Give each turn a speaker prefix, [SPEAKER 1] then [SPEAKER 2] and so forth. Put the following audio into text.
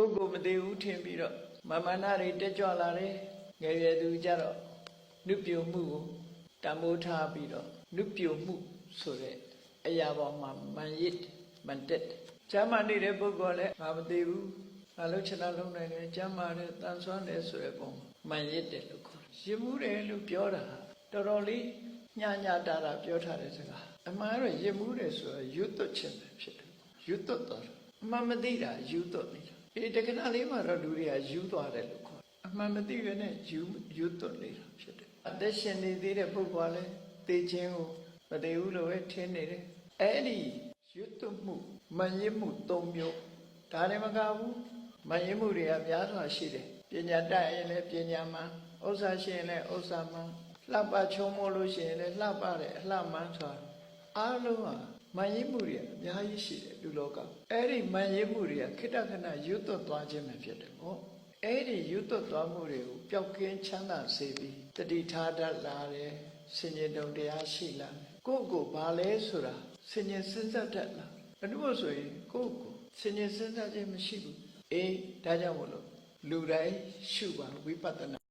[SPEAKER 1] ကိုယ်ကိုမသေးဘူးထင်ပြီးတော့မမနာတွေတက်ကြွလာတယ်ငယ်ရွယ်သူကြတော့နုပြိုမှုကိုတံမိုးထားပြီးတော့နုပြိုမှုဆိုတဲ့အရာပေါ်မှာမန်ရစ်မန်တက်ကျမ်းမာနေတဲ့ပုဂ္ဂိုလ်လည်းငါမသေးဘူးငါလှုပ်ချင်တာလုပ်နိုင်တယ်ကျမ်းမာတယ်တန်ဆွမ်းတယ်ဆိုတဲ့ပုံမန်ရစ်တယ်လို့ခေါ်တယ်ရင်မှုတယ်လို့ပြောတာတော်တော်လေးညညတာတာပြောထားတဲ့စကားအမှန်ကတော့ရင်မှုတယ်ဆိုတော့ရွတ်သွတ်ခြင်းပဲဖြစ်တယ်ရွတ်သွတ်သွားတယ်အမှန်မသိတာယူသွတ်နေတာ အေးတက္ကနာလေးမှာတော့လူတွေကယူသွားတယ်လို့ခေါ်တယ်အမှန်မသိရနဲ့ယူယူသွတ်နေတာဖြစ်တယ်အသက်ရှင်နေသေးတဲ့ပုဂ္ဂိုလ်ကလည်းသိခြင်းကိုမသိဘူးလို့ပဲထင်နေတယ်အဲ့ဒီရွတ်သွတ်မှုမငြင်းမှု၃မျိုးဒါလည်းမကဘူးမငြင်းမှုတွေကများစွာရှိတယ်ပညာတတ်ရင်လည်းပညာမှန်ဥစ္စာရှိရင်လည်းဥစ္စာမှန်လှပချုံမို့လို့ရှိရင်လည်းလှပတယ်အလှမှန်ဆိုတာ အားလုံးဟာမန်ရည်မှုတွေအများကြီးရှိတယ်လူလောကအဲ့ဒီမန်ရည်မှုတွေကခိတ္တခဏရွတ်သွတ်သွားခြင်းပဲဖြစ်တယ်ပေါ့အဲ့ဒီရွတ်သွတ်သွားမှုတွေကိုပျောက်ကင်းချမ်းသာစေပြီးတတိထားတတ်လာတယ်စင်ရင်တုံတရားရှိလာကိုယ့်ကိုဘာလဲဆိုတာစင်ရင်စဉ်းစားတတ်လာအမှုဆိုရင်ကိုယ့်ကိုစင်ရင်စဉ်းစားခြင်းမရှိဘူးအေးဒါကြောင့်မလို့လူတိုင်းရှုပါဝိပဿနာ